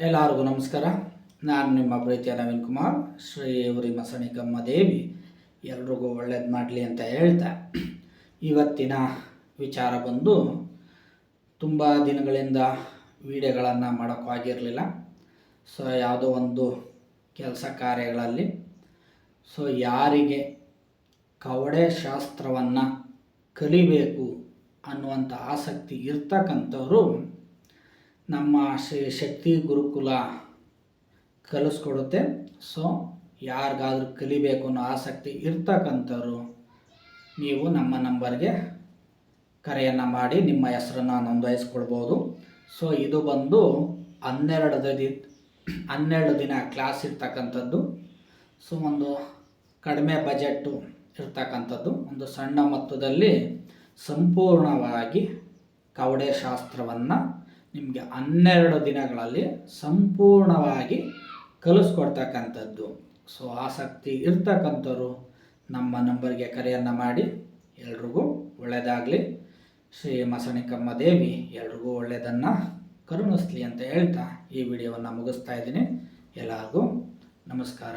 ಎಲ್ಲರಿಗೂ ನಮಸ್ಕಾರ. ನಾನು ನಿಮ್ಮ ಪ್ರೀತಿಯ ನವೀನ್ ಕುಮಾರ್. ಶ್ರೀ ಉರಿ ಮಸಣಿಕಮ್ಮ ದೇವಿ. ಎಲ್ರಿಗೂ ಒಳ್ಳೇದು ಮಾಡಲಿ ಅಂತ ಹೇಳ್ತಾ. ಇವತ್ತಿನ ವಿಚಾರ ಬಂದು, ತುಂಬ ದಿನಗಳಿಂದ ವಿಡಿಯೋಗಳನ್ನು ಮಾಡೋಕ್ಕಾಗಿರಲಿಲ್ಲ ಸೊ ಯಾವುದೋ ಒಂದು ಕೆಲಸ ಕಾರ್ಯಗಳಲ್ಲಿ. ಸೊ ಯಾರಿಗೆ ಕವಡೆ ಶಾಸ್ತ್ರವನ್ನು ಕಲಿಬೇಕು ಅನ್ನುವಂಥ ಆಸಕ್ತಿ ಇರ್ತಕ್ಕಂಥವ್ರು ನಮ್ಮ ಶ್ರೀ ಶಕ್ತಿ ಗುರುಕುಲ ಕಲಿಸ್ಕೊಡುತ್ತೆ. ಸೊ ಯಾರಿಗಾದ್ರೂ ಕಲಿಬೇಕು ಅನ್ನೋ ಆಸಕ್ತಿ ಇರ್ತಕ್ಕಂಥವ್ರು, ನೀವು ನಮ್ಮ ನಂಬರ್ಗೆ ಕರೆಯನ್ನು ಮಾಡಿ ನಿಮ್ಮ ಹೆಸರನ್ನು ನೋಂದಾಯಿಸ್ಕೊಳ್ಬೋದು ಸೊ ಇದು ಬಂದು ಹನ್ನೆರಡು ದಿ ಹನ್ನೆರಡು ದಿನ ಕ್ಲಾಸ್ ಇರ್ತಕ್ಕಂಥದ್ದು. ಸೊ ಒಂದು ಕಡಿಮೆ ಬಜೆಟ್ಟು ಇರ್ತಕ್ಕಂಥದ್ದು. ಒಂದು ಸಣ್ಣ ಮೊತ್ತದಲ್ಲಿ ಸಂಪೂರ್ಣವಾಗಿ ಕವಡೆ ಶಾಸ್ತ್ರವನ್ನು ನಿಮಗೆ ಹನ್ನೆರಡು ದಿನಗಳಲ್ಲಿ ಸಂಪೂರ್ಣವಾಗಿ ಕಲಿಸ್ಕೊಡ್ತಕ್ಕಂಥದ್ದು. ಸೊ ಆಸಕ್ತಿ ಇರ್ತಕ್ಕಂಥವ್ರು ನಮ್ಮ ನಂಬರ್ಗೆ ಕರೆಯನ್ನು ಮಾಡಿ ಎಲ್ರಿಗೂ ಒಳ್ಳೆಯದಾಗಲಿ ಶ್ರೀ ಮಸಣಿಕಮ್ಮ ದೇವಿ ಎಲ್ರಿಗೂ ಒಳ್ಳೆಯದನ್ನು ಕರುಣಿಸ್ಲಿ ಅಂತ ಹೇಳ್ತಾ ಈ ವಿಡಿಯೋವನ್ನು ಮುಗಿಸ್ತಾ ಇದ್ದೀನಿ. ಎಲ್ಲರಿಗೂ ನಮಸ್ಕಾರ.